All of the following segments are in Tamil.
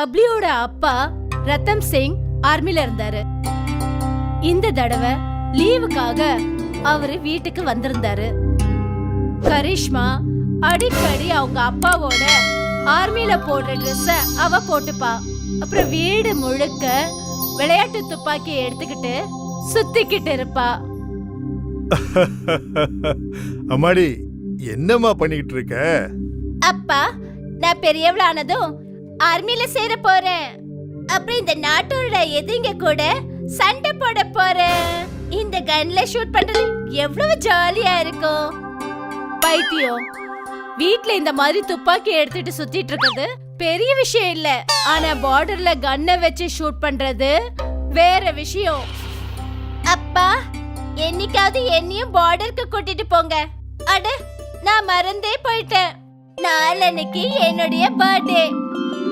பப்ளியோட அப்பா ரத்தம் சிங் ஆர்மில இருந்தாரு. இந்த தடவை லீவுக்காக அவரு வீட்டுக்கு வந்திருந்தாரு. கரிஷ்மா அடிக்கடி அவங்க அப்பாவோட ஆர்மில போடுற ட்ரெஸ்ஸ அவ போட்டுப்பா. அப்புறம் வீடு முழுக்க விளையாட்டு துப்பாக்கியை எடுத்துக்கிட்டு சுத்திக்கிட்டு இருப்பா. அம்மாடி என்னம்மா பண்ணிக்கிட்டு இருக்க? அப்பா நான் பெரியவளானதும் ஆர்மில சேர போறேன். அப்புறம் இந்த நாட்டோட எதிரிங்க கூட சண்டை போட போறேன். இந்த கன்ல ஷூட் பண்றது எவ்வளவு ஜாலியா இருக்கும். பைத்தியம். வீட்ல இந்த மாதிரி துப்பாக்கி எடுத்துட்டு சுத்திட்டு இருக்கிறது பெரிய விஷயம் இல்ல. ஆனா பார்டர்ல கன்னை வச்சு ஷூட் பண்றது வேற விஷயம். அப்பா என்னைக்காவது என்னையும் பார்டருக்கு கூட்டிட்டு போங்க. அட நான் மறந்தே போயிட்டேன். நாளன்னைக்கு என்னுடைய பர்த்டே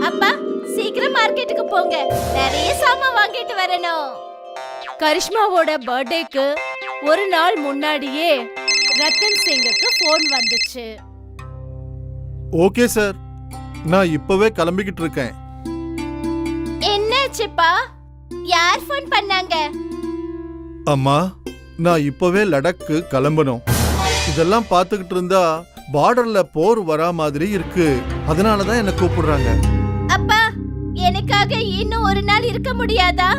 அப்பா சீக்கிரம் மார்க்கெட்டுக்கு போங்க. நிறைய சாமான் வாங்கிட்டு வரணும். கரிஷ்மாவோட பர்த்டேக்கு ஒரு நாள் முன்னாடியே ரத்தன் சிங்குக்கு ஃபோன் வந்துச்சு. Okay sir. நான் இப்பவே கிளம்பிக்கிட்டு இருக்கேன். என்னாச்சுப்பா? யார் ஃபோன் பண்ணாங்க? அம்மா நான் இப்பவே லடக்கு கிளம்பணும். இதெல்லாம் பார்த்துக்கிட்டு இருந்தா பார்டர்ல போர் வரா மாதிரி இருக்கு. அதனால தான் என்ன கூப்பிடுறாங்க. அப்பா எனக்காக இன்னும் ஒரு நாள் இருக்க முடியாதா?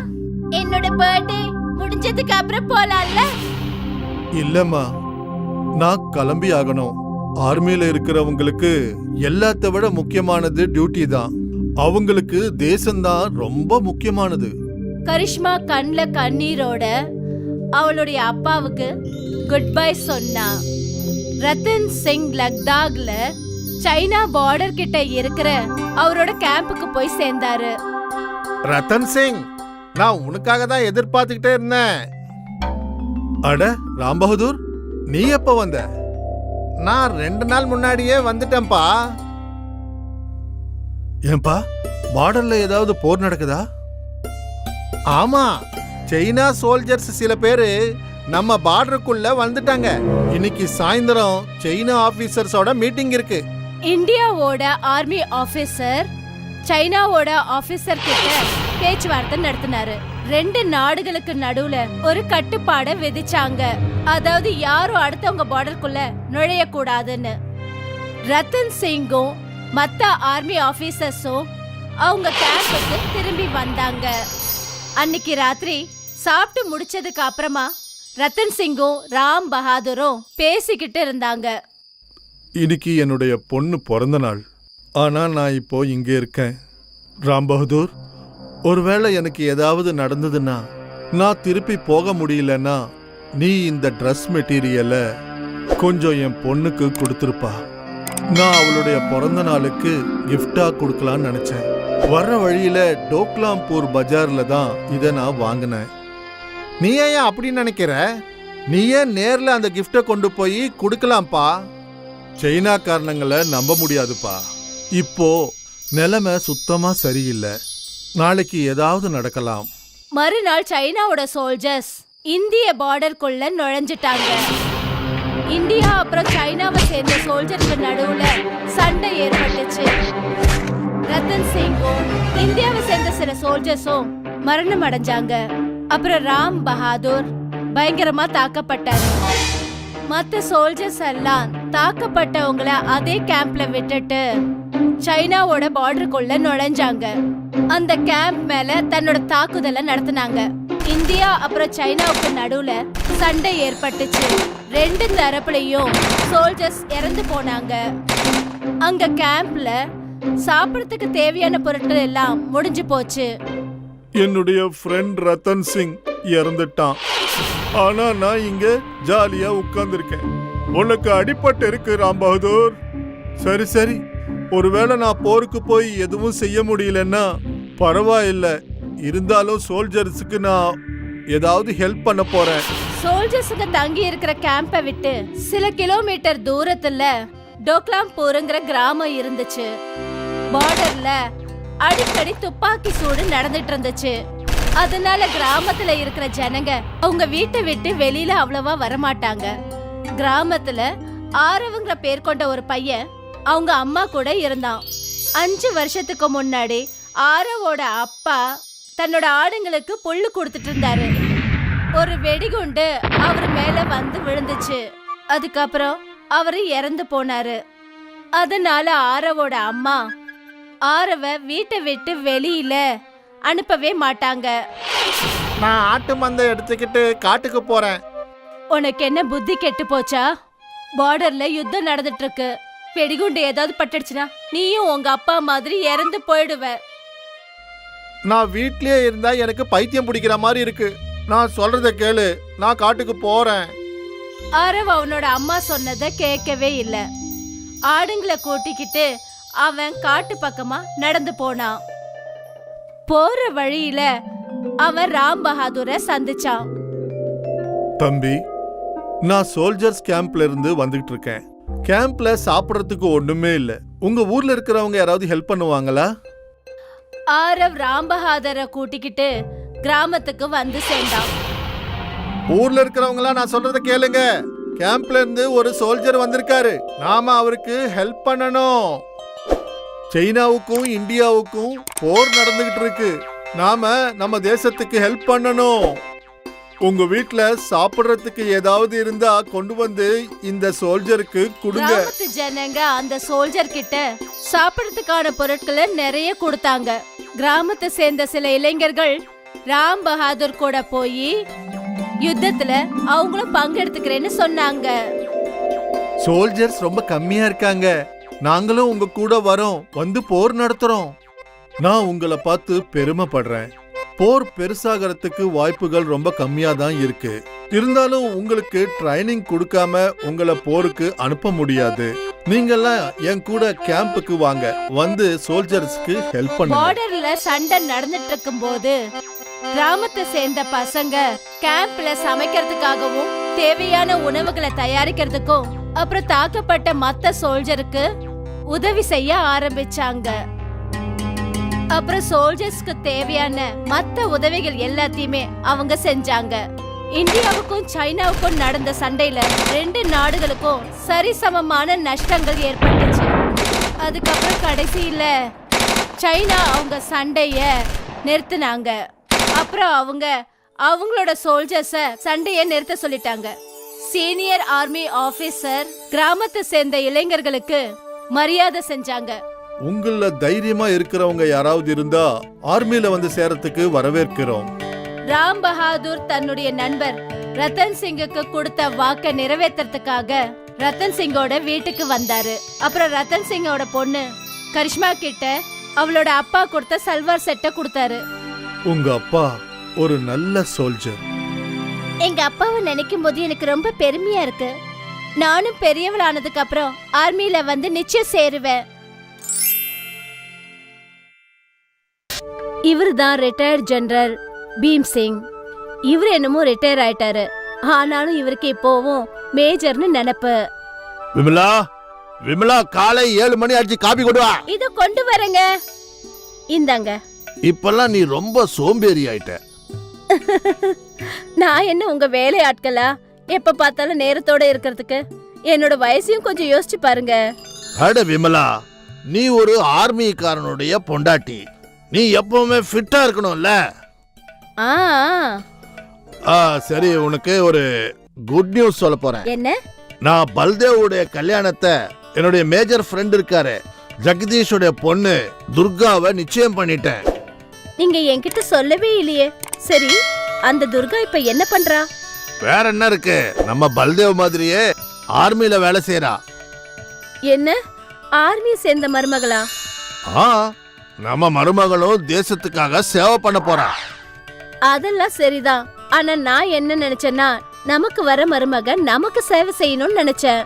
என்னோட பர்த்டே முடிஞ்சதுக்கு அப்புறம் போலாம்ல? இல்லம்மா நான் கிளம்பி ஆகணும். ஆர்மியில இருக்கிறவங்களுக்கு எல்லாத்த விட முக்கியமானது டியூட்டி தான். அவங்களுக்கு தேசம்தான் ரொம்ப முக்கியமானது. கரிஷ்மா கண்ல கண்ணீரோட அவளுடைய அப்பாவுக்கு குட் பை சொன்னா ரத்தன் சிங் லக்தாக்ல சைனா பார்டர் கிட்ட இருக்கிற அவரோட கேம்புக்கு போய் சேர்ந்தாரு. ரத்தன் சிங் நான் உனக்காக தான் எதிர்பார்த்துக்கிட்டே இருந்தேன். அட ராம் பகதூர் நீ எப்ப வந்த? நான் ரெண்டு நாள் முன்னாடியே வந்துட்டேன்பா ஏன்பா பார்டர்ல ஏதாவது போர் நடக்குதா? ஆமா சைனா சோல்ஜர்ஸ் சில பேரு நம்ம பார்டருக்குள்ள வந்துட்டாங்க. இன்னைக்கு சாயந்தரம் சைனா ஆபீசர்ஸோட மீட்டிங் இருக்கு. இந்தியாவோட ஆர்மி ஆபீசர் சைனாவோட ஆபீசர் கிட்ட பேச்சுவார்த்தை நடத்தினாரு. ரெண்டு நாடுகளுக்கு நடுவுல ஒரு கட்டுப்பாட விதிச்சாங்க. அதாவது யாரும் அடுத்தவங்க பார்டருக்குள்ள நுழைய கூடாதுன்னு ரத்தன் சிங்கும் மத்த ஆர்மி ஆபீசர்ஸும் அவங்க கேம்புக்கு திரும்பி வந்தாங்க. அன்னைக்கு ராத்திரி சாப்பிட்டு முடிச்சதுக்கு அப்புறமா ரத்தன் சிங்கும் ராம் பகாதூரும் பேசிக்கிட்டு இருந்தாங்க. இன்னைக்கு என்னுடைய பொண்ணு பிறந்த நாள். ஆனால் நான் இப்போ இங்கே இருக்கேன். ராம் பகதூர் ஒருவேளை எனக்கு ஏதாவது நடந்ததுன்னா நான் திருப்பி போக முடியலன்னா நீ இந்த ட்ரெஸ் மெட்டீரியலை கொஞ்சம் என் பொண்ணுக்கு கொடுத்துருப்பா. நான் அவளுடைய பிறந்த நாளுக்கு கிஃப்டாக கொடுக்கலான்னு நினச்சேன். வர்ற வழியில் டோக்லாம்பூர் பஜாரில் தான் இதை நான் வாங்கினேன். நீ ஏன் அப்படி நினைக்கிற? நீ ஏன் நேரில் அந்த கிஃப்டை கொண்டு போய் கொடுக்கலாம்ப்பா. சைனா காரணங்களை நம்ப முடியாதுப்பா. இப்போ நிலைமை சுத்தமா சரியில்லை. நாளைக்கு ஏதாவது நடக்கலாம். மறுநாள் சைனாவோட சோல்ஜர்ஸ் இந்திய பார்டருக்குள்ள நுழைஞ்சிட்டாங்க. இந்தியா அப்புறம் சைனாவை சேர்ந்த சோல்ஜருக்கு நடுவுல சண்டை ஏற்பட்டுச்சு. ரத்தன் சிங்கும் இந்தியாவை சேர்ந்த சில சோல்ஜர்ஸும் மரணம் அடைஞ்சாங்க. அப்புறம் ராம் பகாதூர் பயங்கரமா தாக்கப்பட்டாரு. மத்த சோல்ஜர்ஸ் எல்லாம் தாக்கப்பட்டவங்கள அதே கேம்ப்ல விட்டுட்டு சைனாவோட பார்டருக்குள்ள நுழைஞ்சாங்க. அந்த கேம்ப் மேல தன்னோட தாக்குதலை நடத்தினாங்க. இந்தியா அப்புறம் சைனாவுக்கு நடுவுல சண்டை ஏற்பட்டுச்சு. ரெண்டு தரப்புலையும் சோல்ஜர்ஸ் இறந்து போனாங்க. அங்க கேம்ப்ல சாப்பிடறதுக்கு தேவையான பொருட்கள் எல்லாம் முடிஞ்சு போச்சு. என்னுடைய ஃப்ரெண்ட் ரத்தன் சிங் இறந்துட்டான். ஆனா நான் இங்க ஜாலியா உட்கார்ந்திருக்கேன். உனக்கு அடிபட்டு இருக்கு ராம் பகதூர். சரி சரி. ஒருவேளை நான் போருக்கு போய் எதுவும் செய்ய முடியலன்னா பரவாயில்ல. இருந்தாலும் சோல்ஜர்ஸுக்கு நான் ஏதாவது ஹெல்ப் பண்ண போறேன். சோல்ஜர்ஸுக்கு தங்கி இருக்கிற கேம்பை விட்டு சில கிலோமீட்டர் தூரத்துல டோக்லாம்பூருங்கிற கிராமம் இருந்துச்சு. பார்டர்ல அடிக்கடி துப்பாக்கி சூடு நடந்துட்டு இருந்துச்சு. அதனால கிராமத்துல இருக்கிற ஜனங்க அவங்க வீட்டை விட்டு வெளியில அவ்வளவா வரமாட்டாங்க. கிராமத்துல ஆரவுங்கிற பேர் கொண்ட ஒரு பையன் அவங்க அம்மா கூட இருந்தான். அஞ்சு வருஷத்துக்கு முன்னாடி ஆரவோட அப்பா தன்னோட ஆடுங்களுக்கு புல்லு கொடுத்துட்டு இருந்தாரு. ஒரு வெடிகுண்டு அவர் மேல வந்து விழுந்துச்சு. அதுக்கப்புறம் அவரு இறந்து போனாரு. அதனால ஆரவோட அம்மா ஆரவ வீட்டை விட்டு வெளியில அனுப்பவே மாட்டாங்க. நான் ஆட்டு மந்தை எடுத்துக்கிட்டு காட்டுக்கு போறேன். உனக்கு என்ன புத்தி கெட்டு போச்சா? பார்டர்ல யுத்தம் நடந்துட்டு இருக்கு வெடிகுண்டு ஏதாவது பட்டுடுச்சுன்னா நீயும் உங்க அப்பா மாதிரி இறந்து போயிடுவ. நான் வீட்லயே இருந்தா எனக்கு பைத்தியம் பிடிக்கிற மாதிரி இருக்கு. நான் சொல்றத கேளு. நான் காட்டுக்கு போறேன். அரவ் அவனோட அம்மா சொன்னதை கேட்கவே இல்ல. ஆடுங்களை கூட்டிக்கிட்டு அவன் காட்டு பக்கமா நடந்து போனான். போற வழியில அவன் ராம் பஹாதூரை சந்திச்சான். தம்பி நான் சோல்ஜர்ஸ் கேம்ப்ல இருந்து வந்துகிட்டு இருக்கேன் கேம்ப்ல சாப்பிடறதுக்கு ஒண்ணுமே இல்ல. உங்க ஊர்ல இருக்கிறவங்க யாராவது ஹெல்ப் பண்ணுவாங்களா? ஆரவ் ராம் பஹாதரை கூட்டிக்கிட்டு கிராமத்துக்கு வந்து சேர்ந்தான். ஊர்ல இருக்கிறவங்களா நான் சொல்றத கேளுங்க. கேம்ப்ல இருந்து ஒரு சோல்ஜர் வந்திருக்காரு. நாம அவருக்கு ஹெல்ப் பண்ணணும். சைனாவுக்கும் இந்தியாவுக்கும் போர் நடந்துகிட்டு இருக்கு நாம நம்ம தேசத்துக்கு ஹெல்ப் பண்ணணும். உங்க வீட்ல சாப்பிடுறதுக்கு ஏதாவது இருந்தா கொண்டு வந்து இந்த சோல்ஜருக்கு கொடுங்க. கிராமத்து ஜனங்க அந்த சோல்ஜர் கிட்ட சாப்பிடறதுக்கான பொருட்களை நிறைய கொடுத்தாங்க. கிராமத்தை சேர்ந்த சில இளைஞர்கள் ராம் பஹாதூர் கூட போய் யுத்தத்துல அவங்களும் பங்கெடுத்துக்கிறேன்னு சொன்னாங்க. சோல்ஜர்ஸ் ரொம்ப கம்மியா இருக்காங்க. நாங்களும் உங்க கூட வரோம். வந்து போர் நடத்துறோம். நான் உங்களை பார்த்து பெருமைப்படுறேன். போர் பெருசாகிறதுக்கு வாய்ப்புகள் ரொம்ப கம்மியா தான் இருக்கு. இருந்தாலும் உங்களுக்கு ட்ரைனிங் கொடுக்காம உங்களை போருக்கு அனுப்ப முடியாது. நீங்கெல்லாம் என் கூட கேம்புக்கு வாங்க. வந்து சோல்ஜர்ஸ்க்கு ஹெல்ப் பண்ணுங்க. பார்டர்ல சண்டை நடந்துட்டு இருக்கும்போது கிராமத்தை சேர்ந்த பசங்க கேம்ப்ல சமைக்கிறதுக்காகவும் தேவையான உணவுகளை தயாரிக்கிறதுக்கும் அப்புறம் தாக்கப்பட்ட மத்த சோல்ஜருக்கு உதவி செய்ய ஆரம்பிச்சாங்க. அப்புறம் சோல்ஜர்ஸ்க்கு தேவையான மத்த உதவிகள் எல்லாத்தையுமே அவங்க செஞ்சாங்க. இந்தியாவுக்கும் சைனாவுக்கும் நடந்த சண்டையில ரெண்டு நாடுகளுக்கும் சரிசமமான நஷ்டங்கள் ஏற்பட்டுச்சு. அதுக்கப்புறம் கடைசியில சைனா அவங்க சண்டைய நிறுத்தினாங்க. அப்புறம் அவங்க அவங்களோட சோல்ஜர்ஸ சண்டைய நிறுத்த சொல்லிட்டாங்க. சீனியர் ஆர்மி ஆபீசர் கிராமத்தை சேர்ந்த இளைஞர்களுக்கு மரியாதை செஞ்சாங்க. உங்கள தைரியமா இருக்கிறவங்க யாராவது இருந்தா ஆர்மியில வந்து சேரத்துக்கு வரவேற்கிறோம். ராம் பஹாதூர் தன்னுடைய நண்பர் ரத்தன் சிங்குக்கு கொடுத்த வாக்க நிறைவேத்துறதுக்காக ரத்தன் சிங்கோட வீட்டுக்கு வந்தாரு. அப்புறம் ரத்தன் சிங்கோட பொண்ணு கரிஷ்மா கிட்ட அவளோட அப்பா கொடுத்த சல்வார் செட்டை கொடுத்தாரு. உங்க அப்பா ஒரு நல்ல சோல்ஜர் எங்க அப்பாவை நினைக்கும் போது எனக்கு ரொம்ப பெருமையா இருக்கு. நானும் பெரியவளானதுக்கு அப்புறம் ஆர்மியில வந்து நிச்சயம் சேருவேன். இவர் தான் ரிட்டையர்ட் ஜெனரல் பீம் சிங் இவர் என்னமோ ரிட்டையர் ஆயிட்டாரு. ஆனாலும் இவருக்கு இப்போவும் மேஜர்னு நினைப்பு. விமலா விமலா காலை ஏழு மணி ஆச்சு காபி கொண்டு வா. இத கொண்டு வரேங்க. இந்தாங்க. இப்பெல்லாம் நீ ரொம்ப சோம்பேறி ஆயிட்ட. நான் என்ன உங்க வேலை ஆட்களா? எப்ப பார்த்தாலும் நேரத்தோட இருக்கிறதுக்கு. என்னோட வயசையும் கொஞ்சம் யோசிச்சு பாருங்க. அட விமலா நீ ஒரு ஆர்மிக்காரனுடைய பொண்டாட்டி. நீ எப்பவுமே ஃபிட்டா இருக்கணும்ல? ஆ ஆ. சரி உனக்கு ஒரு குட் நியூஸ் சொல்ல போறேன். என்ன? நான் பல்தேவுடைய கல்யாணத்தை என்னுடைய மேஜர் ஃப்ரெண்ட் இருக்காரு ஜெகதீஷுடைய பொண்ணு துர்காவை நிச்சயம் பண்ணிட்டேன். நீங்க என்கிட்ட சொல்லவே இல்லையே. சரி அந்த துர்கா இப்ப என்ன பண்றா? வேற என்ன இருக்கு? நம்ம பல்தேவ் மாதிரியே ஆர்மியில வேலை செய்யறா என்ன? ஆர்மி சேர்ந்த மருமகளா? ஆ நம்ம மருமகளும் தேசத்துக்காக சேவை பண்ண போறா. அதெல்லாம் சரிதான். ஆனா நான் என்ன நினைச்சேன்னா நமக்கு வர மருமக நமக்கு சேவை செய்யணும்னு நினைச்சேன்.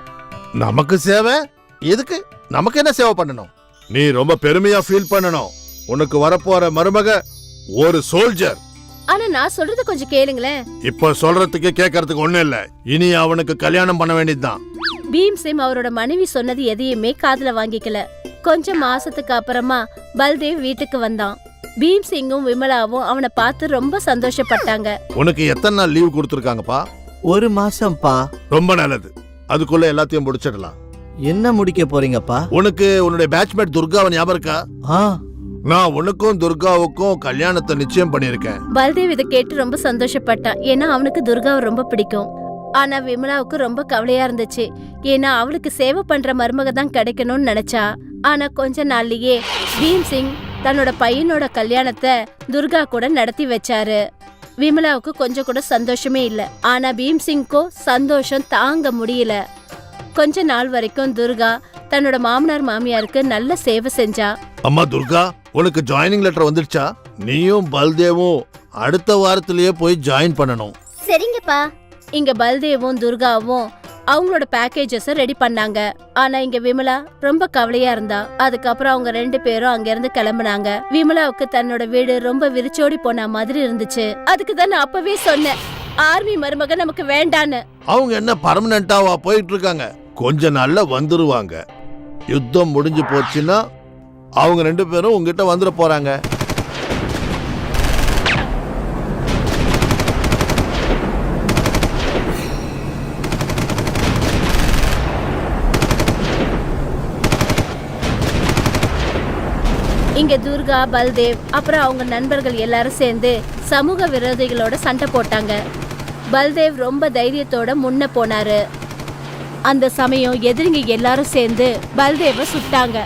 நமக்கு சேவை? எதுக்கு? நமக்கு என்ன சேவை பண்ணணும்? நீ ரொம்ப பெருமையா ஃபீல் பண்ணணும். உனக்கு வரப்போற மருமக ஒரு சோல்ஜர் ஆனா நான் சொல்றது கொஞ்சம் கேளுங்களேன். இப்ப சொல்றதுக்கு கேட்கறதுக்கு ஒண்ணும் இல்ல. இனி அவனுக்கு கல்யாணம் பண்ண வேண்டியதுதான். பீம் சிங் அவரோட மனைவி சொன்னது எதையுமே காதுல வாங்கிக்கல. கொஞ்சம் மாசத்துக்கு அப்புறமா பல்தேவ் வீட்டுக்கு வந்தான். பீம் சிங்கும் விமலாவும் அவனை பார்த்து ரொம்ப சந்தோஷப்பட்டாங்க. உனக்கு எத்தனை நாள் லீவ் கொடுத்துருக்காங்கப்பா? ஒரு மாசம்ப்பா. ரொம்ப நல்லது. அதுக்குள்ள எல்லாத்தையும் முடிச்சிடலாம். என்ன முடிக்க போறீங்கப்பா? உனக்கு உன்னுடைய பேட்ச்மேட் துர்காவை ஞாபகம் இருக்கா? ஆ. நான் உனக்கும் துர்காவுக்கும் கல்யாணத்தை நிச்சயம் பண்ணியிருக்கேன். பல்தேவ் இதை கேட்டு ரொம்ப சந்தோஷப்பட்டான். ஏன்னா அவனுக்கு துர்காவை ரொம்ப பிடிக்கும். ஆனா விமலாவுக்கு ரொம்ப கவலையா இருந்துச்சு. ஏன்னா அவளுக்கு சேவை பண்ற மருமக தான் கிடைக்கணும்னு நினைச்சா. ஆனா கொஞ்ச நாள்லயே பீம் சிங் தன்னோட பையனோட கல்யாணத்தை துர்கா கூட நடத்தி வச்சாரு. விமலாவுக்கு கொஞ்சம் கூட சந்தோஷமே இல்ல. ஆனா பீம் சிங்க்கோ சந்தோஷம் தாங்க முடியல. கொஞ்ச நாள் வரைக்கும் துர்கா தன்னோட மாமனார் மாமியாருக்கு நல்ல சேவை செஞ்சா. அம்மா துர்கா உனக்கு ஜாயினிங் லெட்டர் வந்துடுச்சா நீயும் பல்தேவும் அடுத்த வாரத்திலேயே போய் ஜாயின் பண்ணணும். சரிங்கப்பா. இங்க பல்தேவும் துர்காவும் அவங்களோட பேக்கேஜஸ் ரெடி பண்ணாங்க. ஆனா இங்க விமலா ரொம்ப கவலையா இருந்தா. அதுக்கப்புறம் அவங்க ரெண்டு பேரும் அங்க இருந்து கிளம்புனாங்க. விமலாவுக்கு தன்னோட வீடு ரொம்ப விரிச்சோடி போன மாதிரி இருந்துச்சு. அதுக்கு தான் நான் அப்பவே சொன்னேன். ஆர்மி மருமக நமக்கு வேண்டான்னு. அவங்க என்ன பர்மனண்டாவா போயிட்டு இருக்காங்க கொஞ்ச நாள்ல வந்துருவாங்க. யுத்தம் முடிஞ்சு போச்சுன்னா அவங்க ரெண்டு பேரும் உங்ககிட்ட வந்துட போறாங்க. இங்க துர்கா பல்தேவ் அப்புறம் அவங்க நண்பர்கள் எல்லாரும் சேர்ந்து சமூக விரோதிகளோட சண்டை போட்டாங்க. பல்தேவ் ரொம்ப தைரியத்தோட முன்ன போனாரு. அந்த சமயம் எதிரிங்க எல்லாரும் சேர்ந்து பல்தேவ சுட்டாங்க.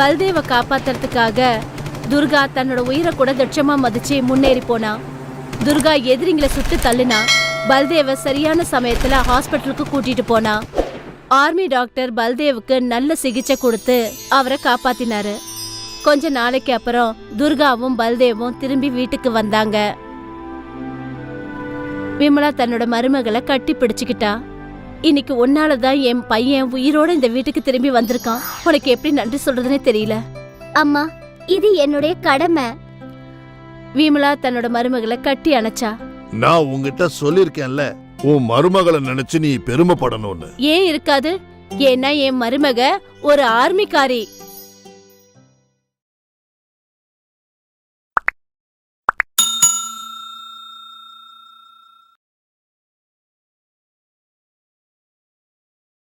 பல்தேவ காப்பாத்துறதுக்காக துர்கா தன்னோட உயிரை கூட துட்சமா மதிச்சு முன்னேறி போனா. துர்கா எதிரிங்களை சுட்டு தள்ளுனா பல்தேவ சரியான சமயத்துல ஹாஸ்பிட்டலுக்கு கூட்டிட்டு போனா. ஆர்மி டாக்டர் பல்தேவுக்கு நல்ல சிகிச்சை கொடுத்து அவரை காப்பாத்தினாரு. கொஞ்ச நாளைக்கு அப்புறம் துர்காவும் பல்தேவும் திரும்பி வீட்டுக்கு வந்தாங்க. விமலா தன்னோட மருமகளை கட்டி பிடிச்சுக்கிட்டா. இன்னைக்கு உன்னால தான் என் பையன் உயிரோட இந்த வீட்டுக்கு திரும்பி வந்திருக்கான். உனக்கு எப்படி நன்றி சொல்றதுனே தெரியல. அம்மா இது என்னுடைய கடமை. விமலா தன்னோட மருமகளை கட்டி அணைச்சா. நான் உங்ககிட்ட சொல்லிருக்கேன்ல உன் மருமகளை நினைச்சு நீ பெருமைப்படணும்னு. ஏன் இருக்காது? ஏன்னா என் மருமக ஒரு ஆர்மிக்காரி.